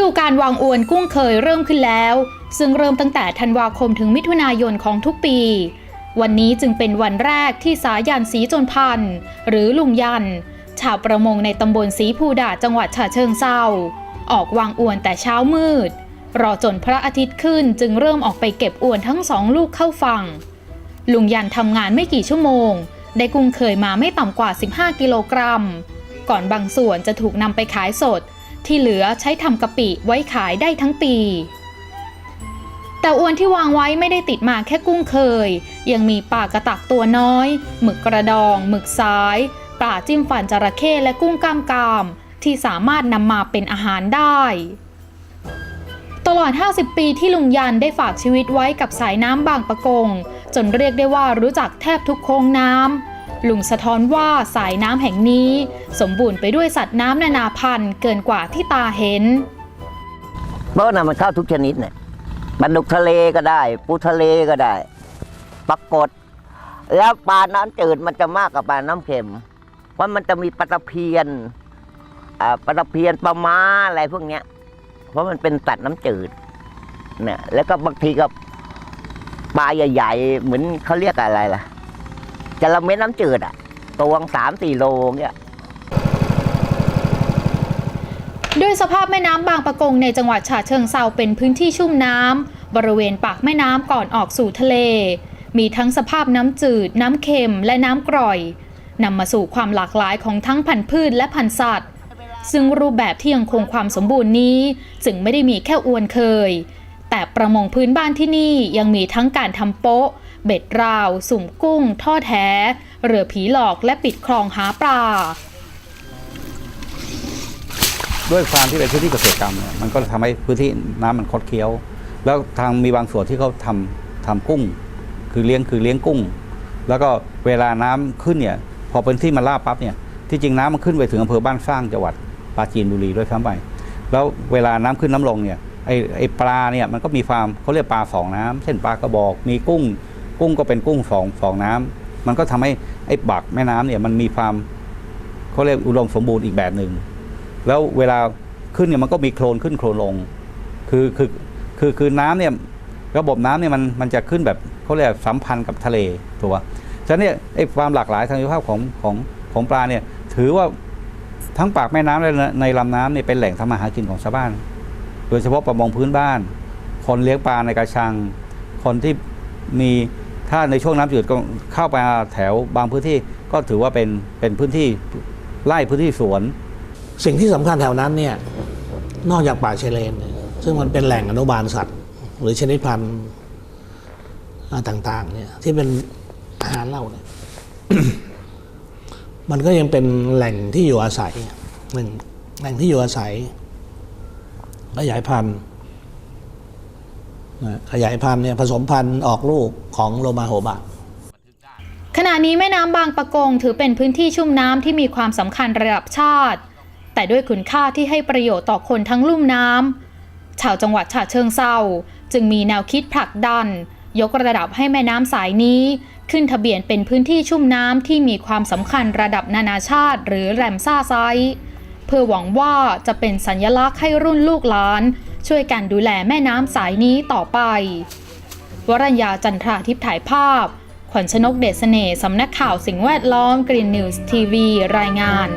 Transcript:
ดูการวางอวนกุ้งเคยเริ่มขึ้นแล้ว ซึ่งเริ่มตั้งแต่ธันวาคมถึงมิถุนายนของทุกปี วันนี้จึงเป็นวันแรกที่สายันศรีจนพันหรือลุงยัน ชาวประมงในตำบลศรีภูดาจังหวัดฉะเชิงเซาออกวางอวนแต่เช้ามืด รอจนพระอาทิตย์ขึ้นจึงเริ่มออกไปเก็บอวนทั้งสองลูกเข้าฝั่งลุงยันทำงานไม่กี่ชั่วโมง ได้กุ้งเคยมาไม่ต่ำกว่า 15 กิโลกรัม ก่อนบางส่วนจะถูกนำไปขายสด ที่เหลือใช้ทำกะปิไว้ขายได้ทั้งปี แต่อวนที่วางไว้ไม่ได้ติดมาแค่กุ้งเคย ยังมีปลากระตักตัวน้อย หมึกกระดอง หมึกซ้าย ปลาจิ้มฟันจระเข้และกุ้งกล้ามกาม ที่สามารถนำมาเป็นอาหารได้ ตลอด 50 ปีที่ลุงยันได้ฝากชีวิตไว้กับสายน้ำบางปะกง จนเรียกได้ว่ารู้จักแทบทุกโค้งน้ำ ลุงสะท้อนว่าสายน้ำแห่งนี้ สมบูรณ์ไปด้วยสัตว์น้ำนานาพันธุ์เกินกว่าที่ตาเห็น เพราะน่ะมันเข้าทุกชนิดเนี่ยปลาดุกทะเลก็ได้ ปูทะเลก็ได้ปรากฏ แล้วปลาน้ำจืดมันจะมากกว่าปลาน้ำเค็ม เพราะมันจะมีปลาตะเพียนปลาตะเพียนปลาม้าอะไรพวกเนี้ย เพราะมันเป็นสัตว์น้ำจืดเนี่ยแล้วก็บางทีก็ปลาใหญ่ ๆ เหมือนเขาเรียกอะไรล่ะ จระเม็ดน้ำจืดอะตวงสามสี่โลเนี่ยด้วยสภาพแม่น้ำบางปะกงในจังหวัดฉะเชิงเซาเป็นพื้นที่ชุ่มน้ำบริเวณปากแม่น้ำก่อนออกสู่ทะเล มีทั้งสภาพน้ำจืด น้ำเค็มและน้ำกร่อยนำมาสู่ความหลากหลายของทั้งพันธุ์พืชและพันธุ์สัตว์ ซึ่งรูปแบบที่ยังคงความสมบูรณ์นี้จึงไม่ได้มีแค่อวนเคย แต่ประมงพื้นบ้านที่นี่ยังมีทั้งการทำโป๊ะ เบ็ดราว สุ่มกุ้งทอดแหเรือผีหลอกและปิดคลองหาปลา ด้วยความที่เป็นพื้นที่เกษตรกรรมเนี่ยมันก็ทำให้พื้นที่น้ำมันคดเคี้ยว แล้วทางมีบางส่วนที่เขาทำทำกุ้ง คือเลี้ยงคือเลี้ยงกุ้ง แล้วก็เวลาน้ำขึ้นเนี่ยพอเป็นที่มันลาบปั๊บเนี่ยที่จริงน้ำมันขึ้นไปถึงอำเภอบ้านสร้างจังหวัดปราจีนบุรีด้วยซ้ำไปแล้วเวลาน้ำขึ้นน้ำลงเนี่ยไอไอปลาเนี่ยมันก็มีความเขาเรียกปลาสองน้ำเช่นปลากระบอกมีกุ้ง กุ้งก็เป็นกุ้งสองสองน้ำมันก็ทำให้ไอ้ปากแม่น้ำเนี่ยมันมีความเขาเรียกอุดมสมบูรณ์อีกแบบหนึ่งแล้วเวลาขึ้นเนี่ยมันก็มีโคลนขึ้นโคลนลง คือคือคือคือน้ำเนี่ยระบบน้ำเนี่ยมันมันจะขึ้นแบบเขาเรียกสัมพันธ์กับทะเลถูกปะฉะนั้นเนี่ยไอ้ความหลากหลายทางชีวภาพของของของปลาเนี่ยถือว่าทั้งปากแม่น้ำและในในลำน้ำเนี่ยเป็นแหล่งทำมาหากินของชาวบ้าน โดยเฉพาะประมงพื้นบ้าน คนเลี้ยงปลาในกระชัง คนที่มี ถ้าในช่วงน้ำจืดก็เข้าไปแถวบางพื้นที่ก็ถือว่าเป็นเป็นพื้นที่ไร่พื้นที่สวน สิ่งที่สำคัญแถวนั้นเนี่ยนอกจากป่าชายเลน ซึ่งมันเป็นแหล่งอนุบาลสัตว์ หรือชนิดพันธุ์ต่างๆเนี่ยที่เป็นอาหารเราเนี่ยมันก็ยังเป็นแหล่งที่อยู่อาศัยหนึ่งแหล่งที่อยู่อาศัยขยายพันธุ์ ขยายพันธุ์เนี่ยผสมพันธุ์ออกลูกของโลมาโฮบะขณะนี้แม่น้ำบางปะกงถือเป็นพื้นที่ชุ่มน้ำที่มีความสำคัญระดับชาติ แต่ด้วยคุณค่าที่ให้ประโยชน์ต่อคนทั้งลุ่มน้ำชาวจังหวัดฉะเชิงเซาจึงมีแนวคิดผลักดัน ยกระดับให้แม่น้ำสายนี้ ขึ้นทะเบียนเป็นพื้นที่ชุ่มน้ำที่มีความสำคัญระดับนานาชาติ หรือแรมซ่าไซเพื่อหวังว่าจะเป็นสัญลักษณ์ให้รุ่นลูกหลาน ช่วยกันดูแลแม่น้ำสายนี้ต่อไป วรัญญาจันทราทิพย์ถ่ายภาพ ขวัญชนกเดชเสน่ห์สำนักข่าวสิ่งแวดล้อมกรีนนิวส์ทีวีรายงาน